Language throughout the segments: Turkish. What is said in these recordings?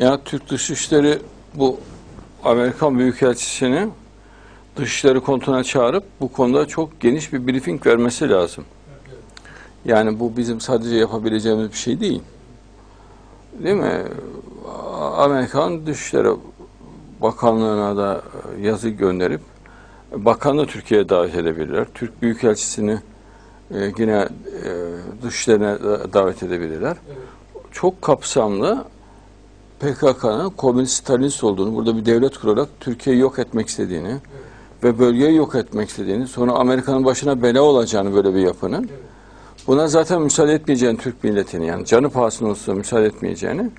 Ya Türk Dışişleri bu Amerikan Büyükelçisini Dışişleri Kontu'na çağırıp bu konuda çok geniş bir briefing vermesi lazım. Yani bu bizim sadece yapabileceğimiz bir şey değil. Değil mi? Amerikan Dışişleri Bakanlığı'na da yazı gönderip bakanı Türkiye'ye davet edebilirler. Türk Büyükelçisini e, yine e, dışlarına da- davet edebilirler. Çok kapsamlı PKK'nın komünist Stalinist olduğunu, burada bir devlet kurarak Türkiye'yi yok etmek istediğini ve bölgeyi yok etmek istediğini, sonra Amerika'nın başına bela olacağını böyle bir yapının, buna zaten müsaade etmeyeceğini Türk milletini yani canı pahasına olsa müsaade etmeyeceğini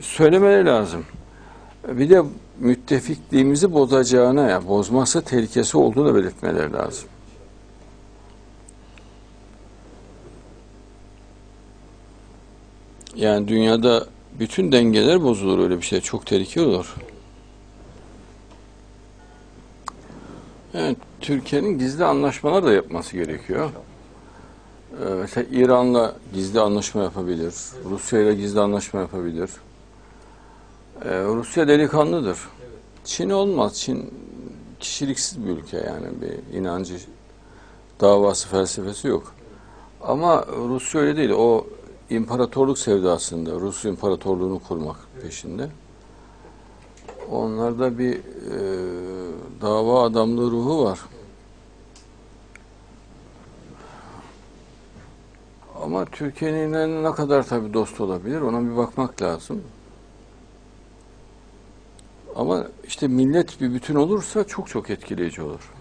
söylemeleri lazım. Bir de müttefikliğimizi bozacağına, ya bozması tehlikesi olduğunu belirtmeleri lazım. Yani dünyada bütün dengeler bozulur öyle bir şey. Çok tehlikeli olur. Evet, Türkiye'nin gizli anlaşmalar da yapması gerekiyor. Ee, mesela İran'la gizli anlaşma yapabilir. Rusya'yla gizli anlaşma yapabilir. Ee, Rusya delikanlıdır. Çin olmaz. Çin kişiliksiz bir ülke yani bir inancı, davası, felsefesi yok. Ama Rusya öyle değil. O imparatorluk sevdasında, Rus imparatorluğunu kurmak peşinde. Onlarda bir e, dava adamlığı ruhu var. Ama Türkiye'nin ne kadar tabii dost olabilir ona bir bakmak lazım. Ama işte millet bir bütün olursa çok çok etkileyici olur.